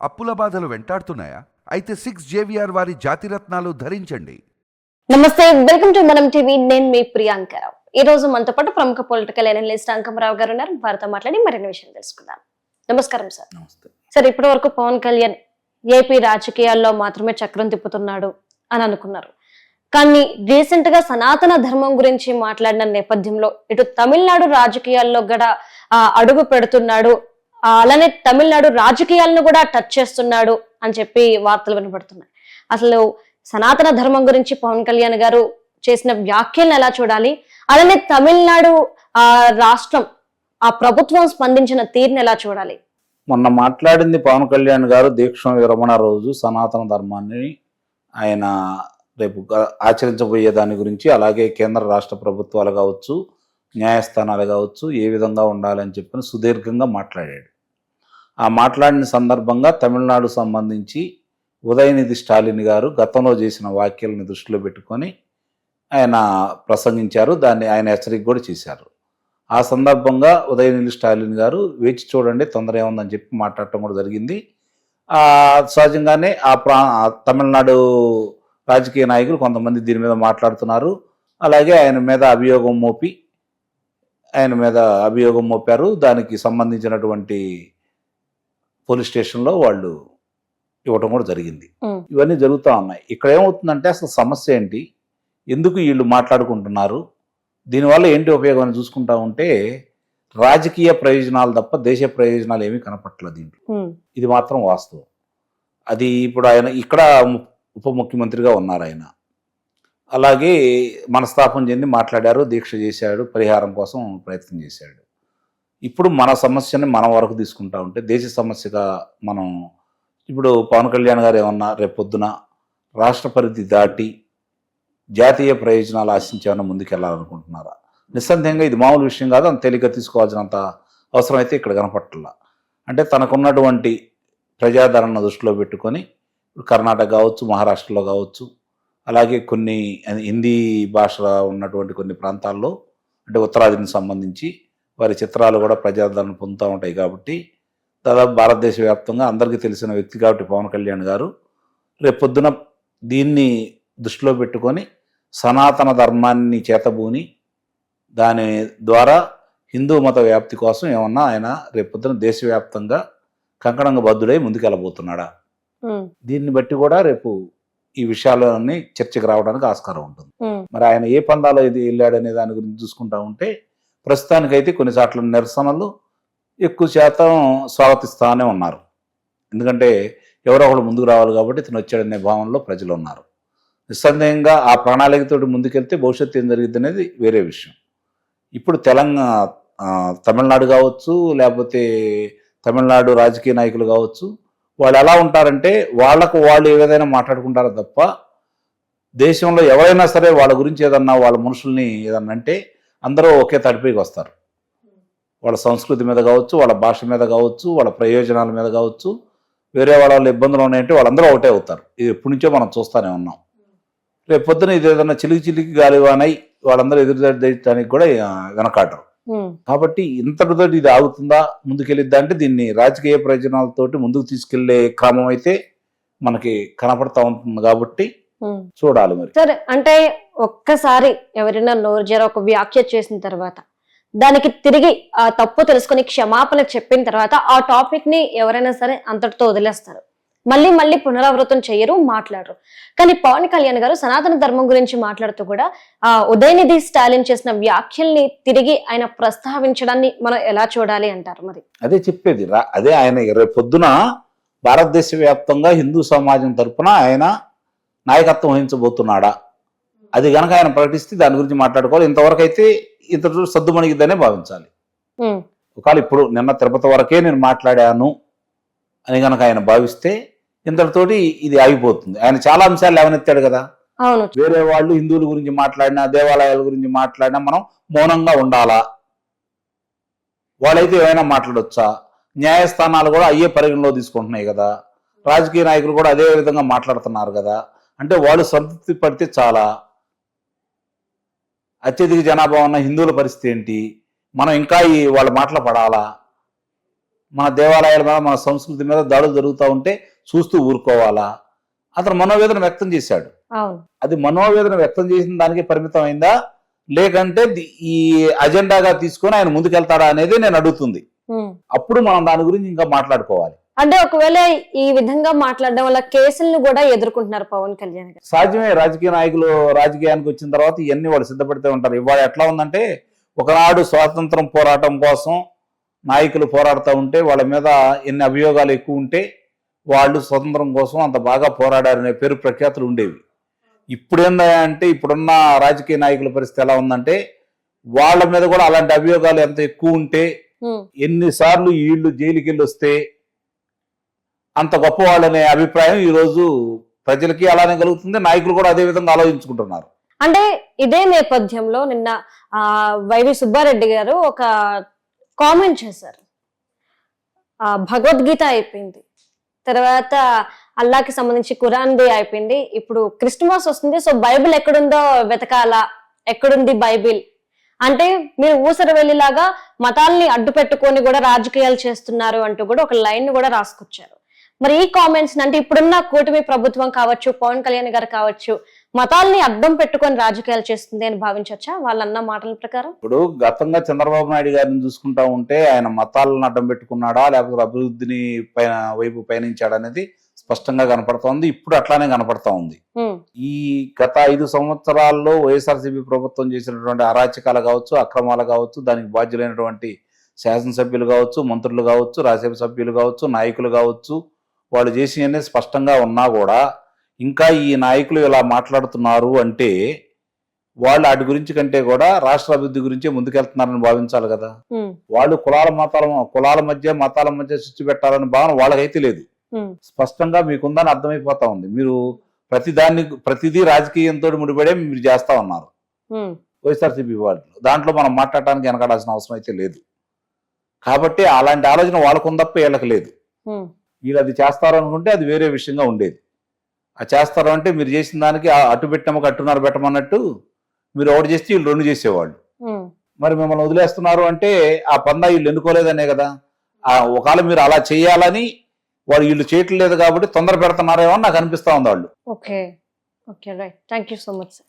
అప్పుల బాధలు వెంటాడుతున్నాయా? అయితే సిక్స్ జేవిఆర్ వారి జాతిరత్నాలు ధరించండి. నమస్తే వెల్కమ్ టు మనం టీవీ. నేను మీ ప్రియాంకరావు ఈ రోజు మనతో పాటు ప్రముఖ పొలిటికల్ అనలిస్ట్ అంకమరావు గారు ఉన్నారు. వారితో మాట్లాడి మరిన్ని విషయాలు తెలుసుకుందాం. నమస్కారం సార్. నమస్తే. సార్ ఇప్పటి వరకు పవన్ కళ్యాణ్ ఏపీ రాజకీయాల్లో మాత్రమే చక్రం తిప్పుతున్నాడు అని అనుకున్నారు. కానీ రీసెంట్గా సనాతన ధర్మం గురించి మాట్లాడిన నేపథ్యంలో ఇటు తమిళనాడు రాజకీయాల్లో కూడా ఆ, అడుగు పెడుతున్నాడు అలానే తమిళనాడు రాజకీయాలను కూడా టచ్ చేస్తున్నాడు అని చెప్పి వార్తలు వినపడుతున్నాయి. అసలు సనాతన ధర్మం గురించి పవన్ కళ్యాణ్ గారు చేసిన వ్యాఖ్యలను ఎలా చూడాలి? అలానే తమిళనాడు ఆ రాష్ట్రం ఆ ప్రభుత్వం స్పందించిన తీరుని ఎలా చూడాలి? మొన్న మాట్లాడింది పవన్ కళ్యాణ్ గారు దీక్ష విరమణ రోజు సనాతన ధర్మాన్ని ఆయన రేపు ఆచరించబోయే దాని గురించి అలాగే కేంద్ర రాష్ట్ర ప్రభుత్వాలు కావచ్చు న్యాయస్థానాలు కావచ్చు ఏ విధంగా ఉండాలని చెప్పి సుదీర్ఘంగా మాట్లాడాడు. ఆ మాట్లాడిన సందర్భంగా తమిళనాడు సంబంధించి ఉదయనిధి స్టాలిన్ గారు గతంలో చేసిన వ్యాఖ్యలను దృష్టిలో పెట్టుకొని ఆయన ప్రసంగించారు. దాన్ని ఆయన హెచ్చరిక కూడా చేశారు. ఆ సందర్భంగా ఉదయనిధి స్టాలిన్ గారు వేచి చూడండి తొందర ఏముందని చెప్పి మాట్లాడటం కూడా జరిగింది. సహజంగానే ఆ ప్రా తమిళనాడు రాజకీయ నాయకులు కొంతమంది దీని మీద మాట్లాడుతున్నారు. అలాగే ఆయన మీద అభియోగం మోపి ఆయన మీద అభియోగం మోపారు. దానికి సంబంధించినటువంటి పోలీస్ స్టేషన్లో వాళ్ళు ఇవ్వటం కూడా జరిగింది. ఇవన్నీ జరుగుతూ ఉన్నాయి. ఇక్కడ ఏమవుతుందంటే అసలు సమస్య ఏంటి? ఎందుకు వీళ్ళు మాట్లాడుకుంటున్నారు? దీనివల్ల ఏంటి ఉపయోగం అని చూసుకుంటా ఉంటే రాజకీయ ప్రయోజనాలు తప్ప దేశ ప్రయోజనాలు ఏమీ కనపట్లేదు దీంట్లో. ఇది మాత్రం వాస్తవం. అది ఇప్పుడు ఆయన ఇక్కడ ఉప ముఖ్యమంత్రిగా ఉన్నారు ఆయన. అలాగే మనస్తాపం చెంది మాట్లాడారు దీక్ష చేశాడు పరిహారం కోసం ప్రయత్నం చేశాడు. ఇప్పుడు మన సమస్యని మన వరకు తీసుకుంటా ఉంటే దేశ సమస్యగా మనం ఇప్పుడు పవన్ కళ్యాణ్ గారు ఏమన్నా రేపొద్దున రాష్ట్ర పరిధి దాటి జాతీయ ప్రయోజనాలు ఆశించేమన్నా ముందుకెళ్ళాలనుకుంటున్నారా నిస్సందేహంగా ఇది మామూలు విషయం కాదు అంత తేలిక తీసుకోవాల్సినంత అవసరం అయితే ఇక్కడ కనపట్ల అంటే తనకున్నటువంటి ప్రజాదరణ దృష్టిలో పెట్టుకొని ఇప్పుడు కర్ణాటక కావచ్చు మహారాష్ట్రలో కావచ్చు అలాగే కొన్ని హిందీ భాష ఉన్నటువంటి కొన్ని ప్రాంతాల్లో అంటే ఉత్తరాదిని సంబంధించి వారి చిత్రాలు కూడా ప్రజాదరణ పొందుతూ ఉంటాయి కాబట్టి దాదాపు భారతదేశ వ్యాప్తంగా అందరికీ తెలిసిన వ్యక్తి కాబట్టి పవన్ కళ్యాణ్ గారు రేపొద్దున దీన్ని దృష్టిలో పెట్టుకొని సనాతన ధర్మాన్ని చేతబూని దాని ద్వారా హిందూ మత వ్యాప్తి కోసం ఏమన్నా ఆయన రేపొద్దున దేశవ్యాప్తంగా కంకణంగా బద్దుడై ముందుకెళ్ళబోతున్నాడా? దీన్ని బట్టి కూడా రేపు ఈ విషయాలన్నీ చర్చకు రావడానికి ఆస్కారం ఉంటుంది. మరి ఆయన ఏ పందాలో ఇది వెళ్ళాడనే దాని గురించి చూసుకుంటా ఉంటే ప్రస్తుతానికైతే కొన్ని చోట్ల నిరసనలు ఎక్కువ శాతం స్వాగతిస్తానే ఉన్నారు. ఎందుకంటే ఎవరో ఒకడు ముందుకు రావాలి కాబట్టి ఇతను వచ్చాడనే భావనలో ప్రజలు ఉన్నారు. నిస్సందేహంగా ఆ ప్రణాళికతో ముందుకెళ్తే భవిష్యత్తు ఏం జరిగింది అనేది వేరే విషయం. ఇప్పుడు తెలంగాణ తమిళనాడు కావచ్చు లేకపోతే తమిళనాడు రాజకీయ నాయకులు కావచ్చు వాళ్ళు ఎలా ఉంటారంటే వాళ్ళకు వాళ్ళు ఏదైనా మాట్లాడుకుంటారో తప్ప దేశంలో ఎవరైనా సరే వాళ్ళ గురించి ఏదన్నా వాళ్ళ మనుషుల్ని ఏదన్నా అంటే అందరూ ఒకే తడిపైకి వస్తారు. వాళ్ళ సంస్కృతి మీద కావచ్చు వాళ్ళ భాష మీద కావచ్చు వాళ్ళ ప్రయోజనాల మీద కావచ్చు వేరే వాళ్ళ వాళ్ళ ఇబ్బందులు ఉన్నాయంటే వాళ్ళందరూ ఒకటే అవుతారు. ఇది ఎప్పటి నుంచో మనం చూస్తూనే ఉన్నాం. రేపు పొద్దున ఇది ఏదన్నా చిలికి చిలికి గాలివానై వాళ్ళందరూ ఎదురుదానికి కూడా వెనకాడరు. కాబట్టి ఇంతటితో ఇది ఆగుతుందా ముందుకెళ్ళిద్దా అంటే దీన్ని రాజకీయ ప్రయోజనాలతోటి ముందుకు తీసుకెళ్ళే క్రమం అయితే మనకి కనపడతా ఉంటుంది కాబట్టి. చూడాలి మరి. సరే అంటే ఒక్కసారి ఎవరైనా నోరు జర ఒక వ్యాఖ్య చేసిన తర్వాత దానికి తిరిగి ఆ తప్పు తెలుసుకొని క్షమాపణ చెప్పిన తర్వాత ఆ టాపిక్ని ఎవరైనా సరే అంతటితో వదిలేస్తారు. మళ్ళీ మళ్ళీ పునరావృతం చేయరు మాట్లాడరు. కానీ పవన్ కళ్యాణ్ గారు సనాతన ధర్మం గురించి మాట్లాడుతూ కూడా ఆ ఉదయనిధి స్టాలిన్ చేసిన వ్యాఖ్యల్ని తిరిగి ఆయన ప్రస్తావించడాన్ని మనం ఎలా చూడాలి అంటారు మరి? అదే చెప్పేది. అదే ఆయన రేపు పొద్దున భారతదేశ వ్యాప్తంగా హిందూ సమాజం తరపున ఆయన నాయకత్వం వహించబోతున్నాడా? అది గనక ఆయన ప్రకటిస్తే దాని గురించి మాట్లాడుకోవాలి. ఇంతవరకు అయితే ఇంత సద్దుమణిగిద్దనే భావించాలి. ఒకవేళ ఇప్పుడు నిన్న తిరుపతి వరకే నేను మాట్లాడాను అని గనక ఆయన భావిస్తే ఇంతటితోటి ఇది ఆగిపోతుంది. ఆయన చాలా అంశాలు లేవనెత్తాడు కదా. వేరే వాళ్ళు హిందువుల గురించి మాట్లాడినా దేవాలయాల గురించి మాట్లాడినా మనం మౌనంగా ఉండాలా? వాళ్ళైతే ఏమైనా మాట్లాడొచ్చా? న్యాయస్థానాలు కూడా అయ్యే పరిగణలో తీసుకుంటున్నాయి కదా. రాజకీయ నాయకులు కూడా అదే విధంగా మాట్లాడుతున్నారు కదా. అంటే వాళ్ళు సంతృప్తి పడితే చాలా. అత్యధిక జనాభా ఉన్న హిందువుల పరిస్థితి ఏంటి? మనం ఇంకా ఈ వాళ్ళ మాటలు పడాలా? మన దేవాలయాల మీద మన సంస్కృతి మీద దాడులు జరుగుతూ ఉంటే చూస్తూ ఊరుకోవాలా? అతను మనోవేదన వ్యక్తం చేశాడు. అది మనోవేదన వ్యక్తం చేసిన దానికి పరిమితం అయిందా? లేకంటే ఈ అజెండాగా తీసుకొని ఆయన ముందుకెళ్తాడా అనేది నేను అడుగుతుంది. అప్పుడు మనం దాని గురించి ఇంకా మాట్లాడుకోవాలి. అంటే ఒకవేళ ఈ విధంగా మాట్లాడడం వల్ల కేసులను కూడా ఎదుర్కొంటున్నారు పవన్ కళ్యాణ్ గారు. సాధ్యమే రాజకీయ నాయకులు రాజకీయానికి వచ్చిన తర్వాత ఇవన్నీ వాళ్ళు సిద్ధపడితే ఉంటారు. ఇవాళ ఎట్లా ఉందంటే ఒకనాడు స్వాతంత్రం పోరాటం కోసం నాయకులు పోరాడుతూ ఉంటే వాళ్ళ మీద ఎన్ని అభియోగాలు ఎక్కువ ఉంటే వాళ్ళు స్వతంత్రం కోసం అంత బాగా పోరాడారనే పేరు ప్రఖ్యాతులు ఉండేవి. ఇప్పుడు ఏందంటే ఇప్పుడున్న రాజకీయ నాయకుల పరిస్థితి ఎలా ఉందంటే వాళ్ళ మీద కూడా అలాంటి అభియోగాలు ఎంత ఎక్కువ ఉంటే. ఎన్నిసార్లు వీళ్ళు జైలుకి వెళ్ళి వస్తే అంత గొప్పవాళ్ళనే అభిప్రాయం ఈరోజు ప్రజలకి అలానే కలుగుతుంది. నాయకులు కూడా అదే విధంగా ఆలోచించుకుంటున్నారు. అంటే ఇదే నేపథ్యంలో నిన్న ఆ వైవి సుబ్బారెడ్డి గారు ఒక కామెంట్ చేశారు. ఆ భగవద్గీత అయిపోయింది. తర్వాత అల్లాకి సంబంధించి ఖురాన్ది అయిపోయింది. ఇప్పుడు క్రిస్టమస్ వస్తుంది. సో బైబిల్ ఎక్కడుందో వెతకాలా. ఎక్కడుంది బైబిల్? అంటే మీరు ఊసర వెళ్ళిలాగా మతాల్ని అడ్డు పెట్టుకొని కూడా రాజకీయాలు చేస్తున్నారు అంటూ కూడా ఒక లైన్ కూడా రాసుకొచ్చారు. మరి ఈ కామెంట్స్ అంటే ఇప్పుడున్న కూటమి ప్రభుత్వం కావచ్చు పవన్ కళ్యాణ్ గారు కావచ్చు మతాల్ని అడ్డం పెట్టుకొని రాజకీయాలు చేస్తుంది అని భావించవచ్చా? వాళ్ళన్న మాటల ప్రకారం? ఇప్పుడు గతంగా చంద్రబాబు నాయుడు గారిని చూసుకుంటా ఉంటే ఆయన మతాలను అడ్డం పెట్టుకున్నాడా లేకపోతే అభివృద్ధిని పైన వైపు పయనించాడా అనేది స్పష్టంగా కనపడుతోంది. ఇప్పుడు అట్లానే కనపడతా ఉంది. ఈ గత ఐదు సంవత్సరాల్లో వైఎస్ఆర్సీపీ ప్రభుత్వం చేసినటువంటి అరాచకాలు కావచ్చు అక్రమాలు కావచ్చు దానికి బాధ్యులైనటువంటి శాసనసభ్యులు కావచ్చు మంత్రులు కావచ్చు రాజ్యసభ సభ్యులు కావచ్చు నాయకులు కావచ్చు వాళ్ళు చేసినవన్నీ స్పష్టంగా ఉన్నా కూడా ఇంకా ఈ నాయకులు ఇలా మాట్లాడుతున్నారు అంటే వాళ్ళు వాటి గురించి కంటే కూడా రాష్ట్ర అభివృద్ధి గురించే ముందుకెళ్తున్నారని భావించాలి కదా. వాళ్ళు కులాల మతాల కులాల మధ్య మతాల మధ్య స్విచ్ పెట్టాలని భావన వాళ్ళకైతే లేదు. స్పష్టంగా మీకుందని అర్థమైపోతా ఉంది. మీరు ప్రతిదాన్ని ప్రతిదీ రాజకీయంతో ముడిపడే మీరు చేస్తా ఉన్నారు. వైఎస్ఆర్సీపీ వాళ్ళు దాంట్లో మనం మాట్లాడటానికి వెనకాడాల్సిన అవసరం అయితే లేదు. కాబట్టి అలాంటి ఆలోచన వాళ్ళకు ఉంది తప్ప వీళ్ళకి లేదు. వీళ్ళు అది చేస్తారు అనుకుంటే అది వేరే విషయంగా ఉండేది. ఆ చేస్తారు అంటే మీరు చేసిన దానికి అటు పెట్టమక అట్టున్నారు పెట్టమన్నట్టు మీరు ఒకటి చేస్తే వీళ్ళు రెండు చేసేవాళ్ళు. మరి మిమ్మల్ని వదిలేస్తున్నారు అంటే ఆ పందా వీళ్ళు ఎన్నుకోలేదనే కదా. ఆ ఒకవేళ మీరు అలా చేయాలని వాళ్ళు వీళ్ళు చేయట్లేదు కాబట్టి తొందర పెడుతున్నారేమో నాకు అనిపిస్తా ఉంది వాళ్ళు. Okay. Okay right. Thank you so much sir